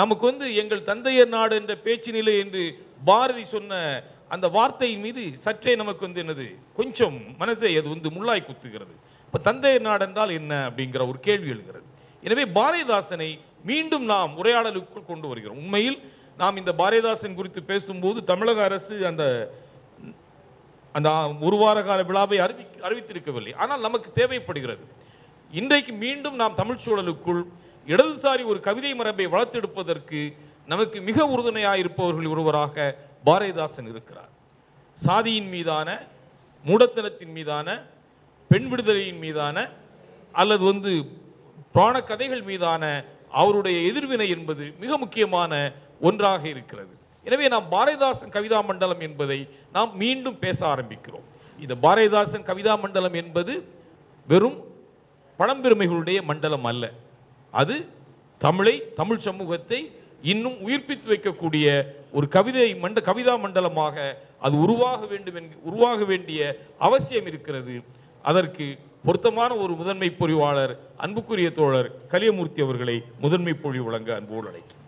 நமக்கு வந்து எங்கள் தந்தையர் நாடு என்ற பேச்சு நிலை என்று பாரதி சொன்ன அந்த வார்த்தையின் மீது சற்றே நமக்கு வந்து என்னது கொஞ்சம் மனதை அது வந்து முள்ளாய் குத்துகிறது. இப்போ தந்தையர் நாடு என்றால் என்ன அப்படிங்கிற ஒரு கேள்வி எழுகிறது. எனவே பாரதிதாசனை மீண்டும் நாம் உரையாடலுக்குள் கொண்டு வருகிறோம். உண்மையில் நாம் இந்த பாரதிதாசன் குறித்து பேசும்போது தமிழக அரசு அந்த அந்த ஒரு வார கால விழாவை அறிவி அறிவித்திருக்கவில்லை. ஆனால் நமக்கு தேவைப்படுகிறது. இன்றைக்கு மீண்டும் நாம் தமிழ் சூழலுக்குள் இடதுசாரி ஒரு கவிதை மரபை வளர்த்தெடுப்பதற்கு நமக்கு மிக உறுதுணையாக இருப்பவர்கள் ஒருவராக பாரதிதாசன் இருக்கிறார். சாதியின் மீதான மூடத்தனத்தின் மீதான பெண் விடுதலையின் மீதான அல்லது வந்து புராண கதைகள் மீதான அவருடைய எதிர்வினை என்பது மிக முக்கியமான ஒன்றாக இருக்கிறது. எனவே நாம் பாரதிதாசன் கவிதா மண்டலம் என்பதை நாம் மீண்டும் பேச ஆரம்பிக்கிறோம். இந்த பாரதிதாசன் கவிதா மண்டலம் என்பது வெறும் பழம்பெருமைகளுடைய மண்டலம் அல்ல. அது தமிழை தமிழ் சமூகத்தை இன்னும் உயிர்ப்பித்து வைக்கக்கூடிய ஒரு கவிதை மண்ட கவிதா மண்டலமாக அது உருவாக வேண்டும் உருவாக வேண்டிய அவசியம் இருக்கிறது. அதற்கு பொருத்தமான ஒரு முதன்மை பொறிவாளர் அன்புக்குரிய தோழர் கலியமூர்த்தி அவர்களை முதன்மை பொழி வழங்க அன்போடு அழைக்கிறேன்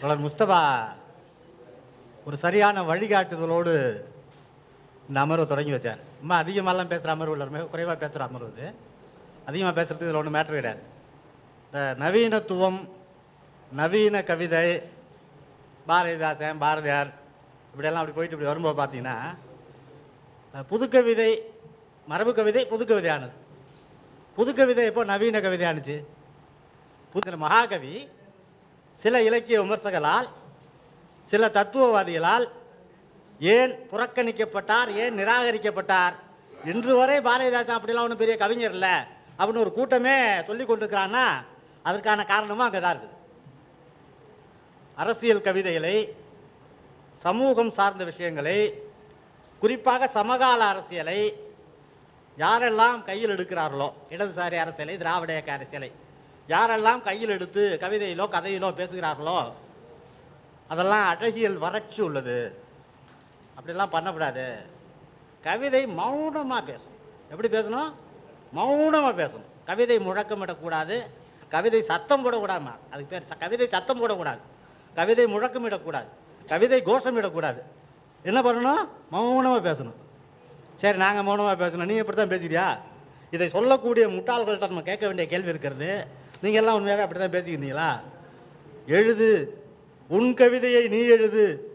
தோழர் முஸ்தபா ஒரு சரியான வழிகாட்டுதலோடு இந்த அமர்வை தொடங்கி வச்சார். ரொம்ப அதிகமாகலாம் பேசுகிற அமர்வு இல்லை குறைவாக பேசுகிற அமர்வு இது அதிகமாக பேசுகிறது இதில் ஒன்றும் மேட்ரு கிடையாது. இந்த நவீனத்துவம் நவீன கவிதை பாரதிதாசன் பாரதியார் இப்படியெல்லாம் அப்படி போயிட்டு இப்படி வரும்போது பார்த்தீங்கன்னா புதுக்கவிதை மரபு கவிதை புதுக்கவிதையானது. புதுக்கவிதை எப்போ? நவீன கவிதையானுச்சு. புது மகாகவி சில இலக்கிய விமர்சகர்களால் சில தத்துவவாதிகளால் ஏன் புறக்கணிக்கப்பட்டார்? ஏன் நிராகரிக்கப்பட்டார்? இன்று வரை பாரதிதாசன் அப்படிலாம் ஒன்றும் பெரிய கவிஞர் இல்லை. அப்படின்னு ஒரு கூட்டமே சொல்லி கொண்டிருக்கிறான்னா அதற்கான காரணமும் அங்கே தான் இருக்குது. அரசியல் கவிதைகளை சமூகம் சார்ந்த விஷயங்களை குறிப்பாக சமகால அரசியலை யாரெல்லாம் கையில் எடுக்கிறார்களோ இடதுசாரி அரசியலை திராவிட இயக்க அரசியலை யாரெல்லாம் கையில் எடுத்து கவிதையிலோ கதையிலோ பேசுகிறார்களோ அதெல்லாம் அழகியல் வறட்சி உள்ளது. அப்படிலாம் பண்ணக்கூடாது. கவிதை மௌனமாக பேசணும். எப்படி பேசணும்? மௌனமாக பேசணும். கவிதை முழக்கமிடக்கூடாது கவிதை சத்தம் போடக்கூடாது அதுக்கு பேர் கவிதை சத்தம் போடக்கூடாது. கவிதை முழக்கமிடக்கூடாது கவிதை கோஷமிடக்கூடாது என்ன பண்ணணும்? மௌனமாக பேசணும். சரி நாங்கள் மௌனமாக பேசணும். நீ இப்படி தான் பேசுறியா இதை சொல்லக்கூடிய முட்டாள்கள்கிட்ட நம்ம கேட்க வேண்டிய கேள்வி இருக்கிறது. நீங்கள் எல்லாம் உண்மையாகவே அப்படி தான் பேசிக்கிறீங்களா எழுது. உன் கவிதையை நீ எழுது.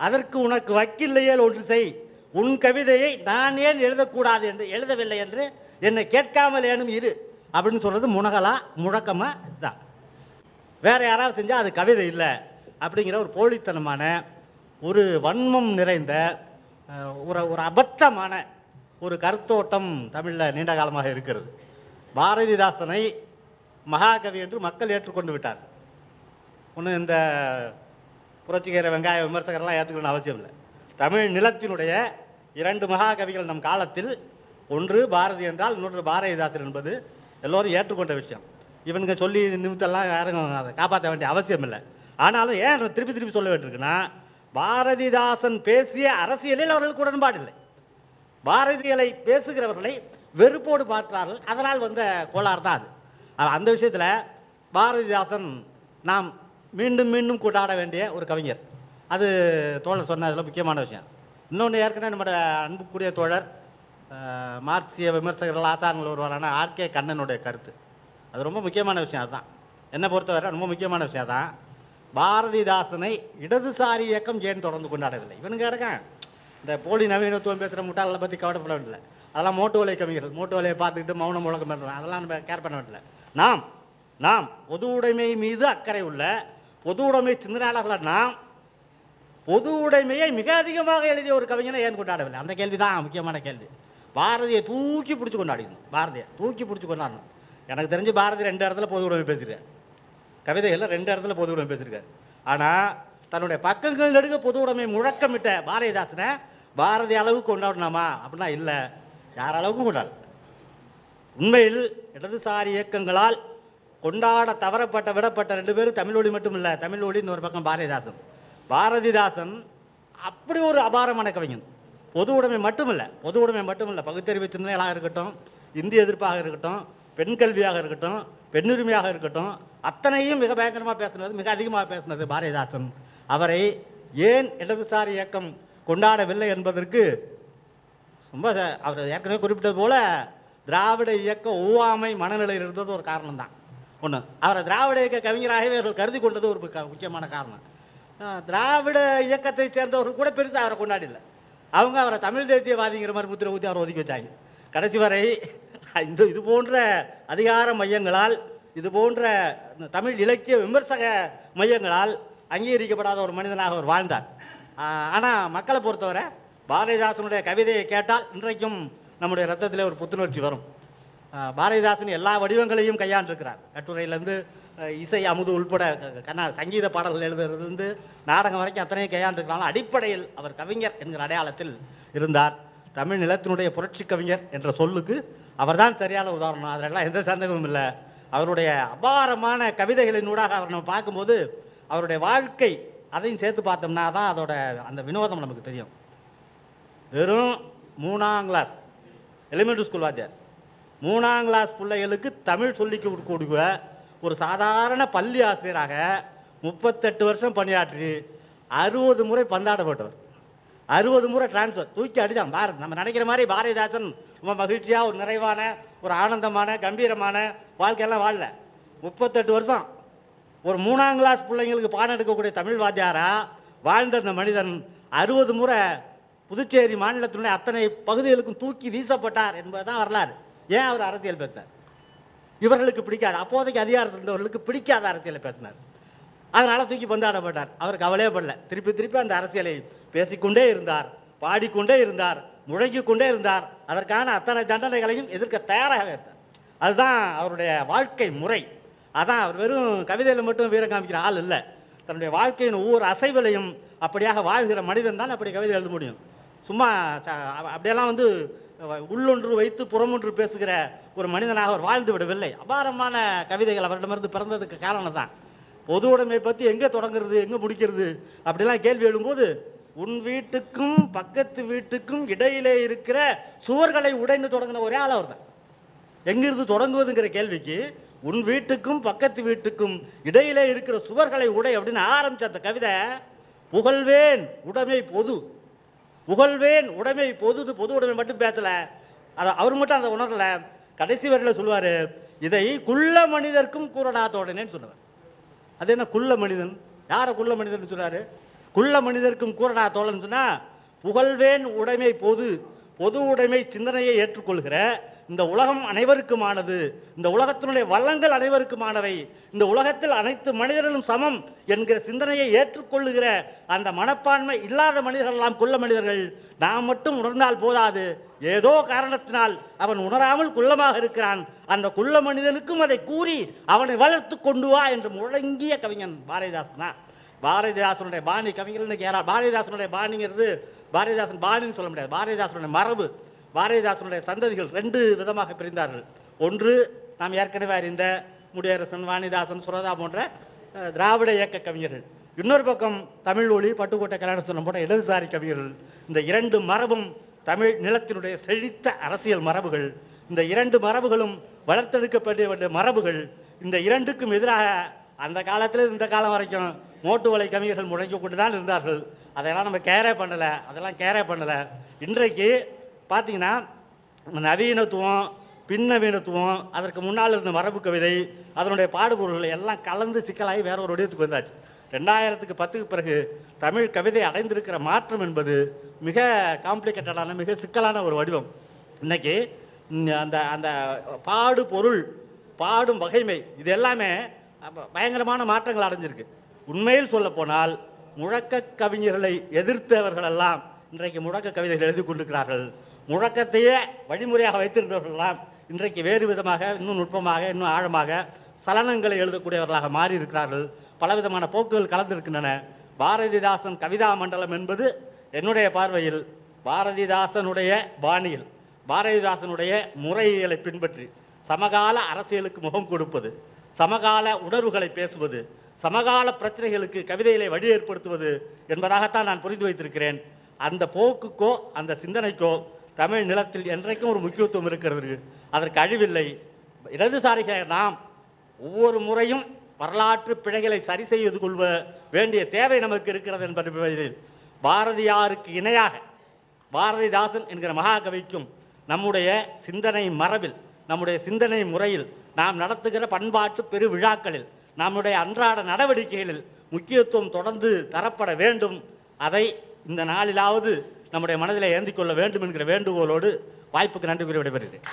அதற்கு உனக்கு வக்கில்லையேல் ஒன்று செய். உன் கவிதையை நான் ஏன் எழுதக்கூடாது என்று எழுதவில்லை என்று என்னை கேட்காமல் ஏனும் இரு அப்படின்னு சொல்கிறது முனகலா முழக்கமா இதுதான் வேறு யாராவது செஞ்சால் அது கவிதை இல்லை அப்படிங்கிற ஒரு போலித்தனமான ஒரு வன்மம் நிறைந்த ஒரு ஒரு அபத்தமான ஒரு கருத்தோட்டம் தமிழில் நீண்ட காலமாக இருக்கிறது. பாரதிதாசனை மகாகவி என்று மக்கள் ஏற்றுக்கொண்டு விட்டார் ஒன்று இந்த புரட்சிகர வெங்காய விமர்சகர்லாம் ஏற்றுக்கணும்னு அவசியம் இல்லை. தமிழ் நிலத்தினுடைய இரண்டு மகாகவிகள் நம் காலத்தில் ஒன்று பாரதி என்றால் இன்னொன்று பாரதிதாசன் என்பது எல்லோரும் ஏற்றுக்கொண்ட விஷயம். இவனுங்க சொல்லி நிமித்தெல்லாம் யாரும் அதை காப்பாற்ற வேண்டிய அவசியம் இல்லை. ஆனாலும் ஏன் திருப்பி திருப்பி சொல்ல வேண்டியிருக்குன்னா பாரதிதாசன் பேசிய அரசியலில் அவர்களுக்கு உடன்பாடு இல்லை. பாரதியலை பேசுகிறவர்களை வெறுப்போடு பார்க்கிறார்கள். அதனால் வந்த கோளாறு தான் அது. அந்த விஷயத்தில் பாரதிதாசன் நாம் மீண்டும் மீண்டும் கொண்டாட வேண்டிய ஒரு கவிஞர். அது தோழர் சொன்னதில் முக்கியமான விஷயம். இன்னொன்று ஏற்கனவே நம்முடைய அன்புக்குரிய தோழர் மார்க்சிய விமர்சகர்கள் ஆசாரங்கள் ஒருவரான ஆர்கே கண்ணனுடைய கருத்து. அது ரொம்ப முக்கியமான விஷயம் அதுதான். என்னை பொறுத்தவரை ரொம்ப முக்கியமான விஷயம் தான் பாரதிதாசனை இடதுசாரி இயக்கம் ஏன் தொடர்ந்து கொண்டாடவில்லை? இவனுங்க கிடக்கேன் இந்த போலி நவீனத்துவம் பேசுகிற முட்டாளை பற்றி கவலைப்பட வேண்டியதில்லை. அதெல்லாம் மோட்டு வலை கவிஞர்கள். மோட்டு வலையை பார்த்துக்கிட்டு மௌனம் முழக்கம் பண்ணுறோம் அதெல்லாம் நம்ம கேர் பண்ண வேண்டியதில்லை. நாம் நாம் பொது உடைமை மீது அக்கறை உள்ள பொது உடைமை சிந்தனையாளர்கள் நாம்? பொது உடைமையை மிக அதிகமாக எழுதிய ஒரு கவிஞனை ஏன் கொண்டாடவில்லை? அந்த கேள்வி தான் முக்கியமான கேள்வி. பாரதியை தூக்கி பிடிச்சி கொண்டாடிக்கணும். பாரதியை தூக்கி பிடிச்சி கொண்டாடணும். எனக்கு தெரிஞ்சு பாரதி ரெண்டு இடத்துல பொது உடைமை பேசியிருக்காரு. கவிதைகளில் ரெண்டு இடத்துல பொது உடைமை பேசியிருக்காரு. ஆனால் தன்னுடைய பக்கங்கள் நெடுக பொது உடைமை முழக்கமிட்ட பாரதிதாசனை பாரதி அளவுக்கு கொண்டாடணுமா? அப்படின்னா இல்லை. யார் அளவுக்கும் கொண்டாடல. உண்மையில் இடதுசாரி இயக்கங்களால் கொண்டாட தவறப்பட்ட விடப்பட்ட ரெண்டு பேரும் தமிழொலி மட்டும் இல்லை தமிழொலி இன்னொரு பக்கம் பாரதிதாசன். பாரதிதாசன் அப்படி ஒரு அபாரமான கவிஞன் பொது உடைமை மட்டுமில்லை பொது உடைமை மட்டுமில்லை பகுத்தறிவு சிந்தனைகளாக இருக்கட்டும் இந்திய எதிர்ப்பாக இருக்கட்டும் பெண் கல்வியாக இருக்கட்டும் பெண்ணுரிமையாக இருக்கட்டும் அத்தனையும் மிக பயங்கரமாக பேசுனது மிக அதிகமாக பேசுனது பாரதிதாசன். அவரை ஏன் இடதுசாரி இயக்கம் கொண்டாடவில்லை என்பதற்கு ரொம்ப அவர் ஏற்கனவே குறிப்பிட்டது போல திராவிட இயக்க ஒவ்வாமை மனநிலையில் இருந்தது ஒரு காரணம் தான் ஒன்று அவரை திராவிட இயக்க கவிஞராகவே அவர்கள் கருதி கொண்டது ஒரு முக்கியமான காரணம். திராவிட இயக்கத்தை சேர்ந்தவர்கள் கூட பெருசாக அவரை கொண்டாடல அவங்க அவரை தமிழ் தேசியவாதிங்கிற மாதிரி முத்திரை ஊற்றி அவரை ஒதுக்கி வச்சாங்க. கடைசி வரை இந்த இது போன்ற அதிகார மையங்களால் இது போன்ற தமிழ் இலக்கிய விமர்சக மையங்களால் அங்கீகரிக்கப்படாத ஒரு மனிதனாக அவர் வாழ்ந்தார். ஆனால் மக்களை பொறுத்தவரை பாரதிதாசனுடைய கவிதையை கேட்டால் இன்றைக்கும் நம்முடைய ரத்தத்தில் ஒரு புத்துணர்ச்சி வரும். பாரதிதாசன் எல்லா வடிவங்களையும் கையாண்டிருக்கிறார். கட்டுரையிலேருந்து இசை அமுது உள்பட கண்ணா சங்கீத பாடல்கள் எழுதுறதுலேருந்து நாடகம் வரைக்கும் அத்தனையும் கையாண்டிருக்கிறாலும் அடிப்படையில் அவர் கவிஞர் என்கிற அடையாளத்தில் இருந்தார். தமிழ் நிலத்தினுடைய புரட்சி கவிஞர் என்ற சொல்லுக்கு அவர்தான் சரியான உதாரணம். அதிலெல்லாம் எந்த சந்தேகமும் இல்லை. அவருடைய அபாரமான கவிதைகளினூடாக அவர் நம்ம பார்க்கும்போது அவருடைய வாழ்க்கை அதையும் சேர்த்து பார்த்தோம்னா தான் அதோட அந்த வினோதம் நமக்கு தெரியும். வெறும் மூணாம் கிளாஸ் எலிமெண்ட்ரி ஸ்கூல் வாத்தியார். மூணாம் கிளாஸ் பிள்ளைகளுக்கு தமிழ் சொல்லி கொடுக்க ஒரு சாதாரண பள்ளி ஆசிரியராக முப்பத்தெட்டு வருஷம் பணியாற்றி அறுபது முறை பந்தாடப்பட்டவர் அறுபது முறை டிரான்ஸ்ஃபர் தூக்கி அடிதான் பாரு நம்ம நினைக்கிற மாதிரி பாரதிதாசன் ரொம்ப மகிழ்ச்சியாக ஒரு நிறைவான ஒரு ஆனந்தமான கம்பீரமான வாழ்க்கையெல்லாம் வாழல. முப்பத்தெட்டு வருஷம். ஒரு மூணாம் கிளாஸ் பிள்ளைங்களுக்கு பாடம் எடுக்கக்கூடிய தமிழ் வாத்தியாராக வாழ்ந்த அந்த மனிதன் அறுபது முறை புதுச்சேரி மாநிலத்தினுடைய அத்தனை பகுதிகளுக்கும் தூக்கி வீசப்பட்டார் என்பதுதான் வரலாறு. ஏன் அவர் அரசியல் பேசினார்? இவர்களுக்கு பிடிக்காது. அப்போதைக்கு அதிகாரத்தில் இருந்தவர்களுக்கு பிடிக்காத அரசியலை பேசினார். அதனால் தூக்கி பந்தாடப்பட்டார் அவர் கவலையே படல. திருப்பி திருப்பி அந்த அரசியலை பேசிக்கொண்டே இருந்தார். பாடிக்கொண்டே இருந்தார். முழங்கிக் கொண்டே இருந்தார். அதற்கான அத்தனை தண்டனைகளையும் எதிர்க்க தயாராக இருந்தார். அதுதான் அவருடைய வாழ்க்கை முறை. அதான் அவர் வெறும் கவிதையில் மட்டும் வீரம் காமிக்கிற ஆள் இல்லை. தன்னுடைய வாழ்க்கையின் ஒவ்வொரு அசைவிலையும் அப்படியாக வாழ்கிற மனிதன் தான் அப்படி கவிதை எழுத முடியும். சும்மா ச- அப்படியெல்லாம் வந்து உள்ளொன்று வைத்து புறமொன்று பேசுகிற ஒரு மனிதனாக அவர் வாழ்ந்து விடவில்லை. அபாரமான கவிதைகள் அவரிடமிருந்து பிறந்ததுக்கு காரணம் தான் பொது உடைமை பற்றி எங்கே தொடங்குறது எங்கே முடிக்கிறது அப்படிலாம் கேள்வி எழும்போது உன் வீட்டுக்கும் பக்கத்து வீட்டுக்கும் இடையிலே இருக்கிற சுவர்களை உடைந்து தொடங்கின ஒரே ஆள் அவர் தான் எங்கிருந்து தொடங்குவதுங்கிற கேள்விக்கு உன் வீட்டுக்கும் பக்கத்து வீட்டுக்கும் இடையிலே இருக்கிற சுவர்களை உடை அப்படின்னு ஆரம்பித்த அந்த கவிதை புகழ்வேன் உடைமை பொது. புகழ்வேன் உடைமை பொது பொது உடைமை மட்டும் பேசலை. அதை அவர் மட்டும் அதை உணரல. கடைசி வரையில் சொல்லுவார் இதை குள்ள மனிதர்க்கும் கூறடா தோழனேன்னு சொன்னவர். அது என்ன குள்ள மனிதன்? யாரை குள்ள மனிதன் சொல்கிறாரு குள்ள மனிதருக்கும் கூறடா தோழன் சொன்னால் புகழ்வேன் உடைமை பொது பொது உடைமை சிந்தனையை ஏற்றுக்கொள்கிற இந்த உலகம் அனைவருக்குமானது. இந்த உலகத்தினுடைய வள்ளங்கள் அனைவருக்குமானவை. இந்த உலகத்தில் அனைத்து மனிதர்களும் சமம் என்கிற சிந்தனையை ஏற்றுக்கொள்ளுகிற அந்த மனப்பான்மை இல்லாத மனிதர்கள் எல்லாம் குள்ள மனிதர்கள். நாம் மட்டும் உணர்ந்தால் போதாது. ஏதோ காரணத்தினால் அவன் உணராமல் குள்ளமாக இருக்கிறான். அந்த குள்ள மனிதனுக்கும் அதை கூறி அவனை வளர்த்து கொண்டு வா என்று முழங்கிய கவிஞன் பாரதிதாசன் தான். பாரதிதாசனுடைய பாணி கவிஞர் பாரதிதாசனுடைய பாணிங்கிறது பாரதிதாசன் பாணின்னு சொல்ல முடியாது. பாரதிதாசனுடைய மரபு பாரதிதாசனுடைய சந்ததிகள் ரெண்டு விதமாக பிரிந்தார்கள். ஒன்று நாம் ஏற்கனவே அறிந்த முடியரசன் வாணிதாசன் சுரதா போன்ற திராவிட இயக்க கவிஞர்கள். இன்னொரு பக்கம் தமிழ் ஒளி பட்டுக்கோட்டை கல்யாணசுந்தரம் போன்ற இடதுசாரி கவிஞர்கள். இந்த இரண்டு மரபும் தமிழ் நிலத்தினுடைய செழித்த அரசியல் மரபுகள். இந்த இரண்டு மரபுகளும் வளர்த்தெடுக்கப்பட வேண்டிய மரபுகள். இந்த இரண்டுக்கும் எதிராக அந்த காலத்தில் இந்த காலம் வரைக்கும் மோட்டு வலை கவிஞர்கள் முழங்கி கொண்டு தான் இருந்தார்கள். அதெல்லாம் நம்ம கேரே பண்ணலை. அதெல்லாம் கேரே பண்ணலை. இன்றைக்கு பார்த்தீங்கன்னா நவீனத்துவம் பின்னவீனத்துவம் அதற்கு முன்னால் இருந்த மரபு கவிதை அதனுடைய பாடுபொருள்கள் எல்லாம் கலந்து சிக்கலாகி வேற ஒரு வடிவத்துக்கு வந்தாச்சு. ரெண்டாயிரத்துக்கு பத்துக்கு பிறகு தமிழ் கவிதை அடைந்திருக்கிற மாற்றம் என்பது மிக காம்ப்ளிகேட்டடான மிக சிக்கலான ஒரு வடிவம். இன்னைக்கு அந்த அந்த பாடு பொருள் பாடும் வகைமை இது எல்லாமே பயங்கரமான மாற்றங்கள் அடைஞ்சிருக்கு. உண்மையில் சொல்ல போனால் முழக்க கவிஞர்களை எதிர்த்தவர்களெல்லாம் இன்றைக்கு முழக்க கவிதைகள் எழுதி கொண்டிருக்கிறார்கள். முழக்கத்தையே வழிமுறையாக வைத்திருந்தவர்களெல்லாம் இன்றைக்கு வேறு விதமாக இன்னும் நுட்பமாக இன்னும் ஆழமாக சலனங்களை எழுதக்கூடியவர்களாக மாறி இருக்கிறார்கள் பலவிதமான போக்குகள் கலந்திருக்கின்றன. பாரதிதாசன் கவிதா மண்டலம் என்பது என்னுடைய பார்வையில் பாரதிதாசனுடைய பாணியில் பாரதிதாசனுடைய முறையியலை பின்பற்றி சமகால அரசியலுக்கு முகம் கொடுப்பது சமகால உணர்வுகளை பேசுவது சமகால பிரச்சனைகளுக்கு கவிதைகளை வழி ஏற்படுத்துவது என்பதாகத்தான் நான் புரிந்து வைத்திருக்கிறேன். அந்த போக்குக்கோ அந்த சிந்தனைக்கோ தமிழ் நிலத்தில் என்றைக்கும் ஒரு முக்கியத்துவம் இருக்கிறது. அதற்கு அழிவில்லை. இடதுசாரிகள் நாம் ஒவ்வொரு முறையும் வரலாற்று பிழைகளை சரி செய்து கொள்வ வேண்டிய தேவை நமக்கு இருக்கிறது என்பதில் பாரதியாருக்கு இணையாக பாரதிதாசன் என்கிற மகாகவிக்கும் நம்முடைய சிந்தனை மரபில் நம்முடைய சிந்தனை முறையில் நாம் நடத்துகிற பண்பாட்டு பெரு விழாக்களில் நம்முடைய அன்றாட நடவடிக்கைகளில் முக்கியத்துவம் தொடர்ந்து தரப்பட வேண்டும். அதை இந்த நாளிலாவது நம்முடைய மனதில் ஏந்திக் கொள்ள வேண்டும் என்கிற வேண்டுகோளோடு வாய்ப்புக்கு நன்றி கூறி விடைபெறுகிறேன்.